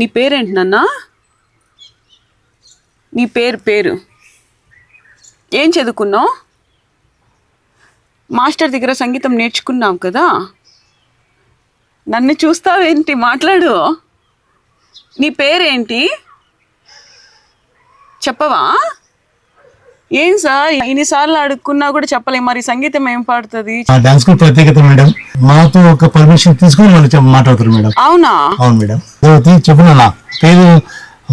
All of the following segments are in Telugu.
నీ పేరేంటి నాన్న? నీ పేరు పేరు. ఏం చదువుకున్నావు? మాస్టర్ దగ్గర సంగీతం నేర్చుకున్నావు కదా? నన్ను చూస్తావేంటి? మాట్లాడు. నీ పేరేంటి? చెప్పవా? ఏం సార్? ఇన్నిసార్లు అడుక్కున్నా కూడా చెప్పలేం. మరి సంగీతం ఏం పాడుతుంది? ఆ డాన్స్ స్కూల్ ప్రత్యేకత మేడం. మాతో ఒక పర్మిషన్ తీసుకొని మాట్లాడుతారు మేడం. అవునా? అవును మేడం. చెప్పు నాన్న. పేరు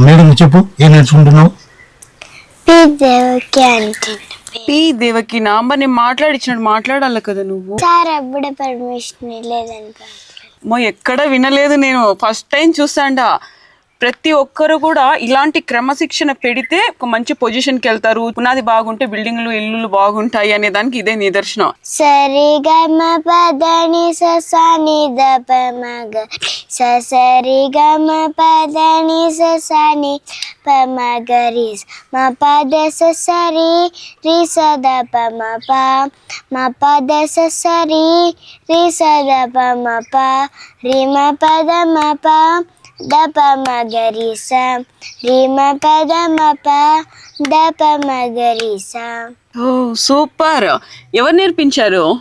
మేడం చెప్పు. ఏం నేర్చుకుంటున్నావు? పి దేవకి అంటే పీ దేవకి నా? మరి నేను మాట్లాడిచ్చినట్టు మాట్లాడాలి కదా నువ్వు? సార్ అప్పుడే పర్మిషన్ లేదనుకో మో ఎక్కడ వినలేదు నేను. ఫస్ట్ టైం చూసాండా ప్రతి ఒక్కరు కూడా ఇలాంటి క్రమశిక్షణ పెడితే ఒక మంచి పొజిషన్కి వెళ్తారు. పునాది బాగుంటే బిల్డింగ్లు ఇల్లులు బాగుంటాయి అనే దానికి ఇదే నిదర్శనం. సరి గమ పదని ససాని దప మగ సరి పదని ససాని పమగరి పద సరి రి సద పమ ప మ పద సరి రి సద పమ ప రి మ పద మ ప దప మగరి స రి మ పద మ ప దప మగరి స ఓ సూపర్. ఎవరు నేర్పించారు?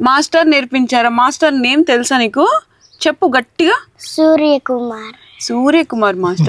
మాస్టర్ నేర్పించారా? మాస్టర్ నేమ్ తెలుసా నీకు? చెప్పు గట్టిగా. సూర్యకుమార్. సూర్యకుమార్ మాస్టర్.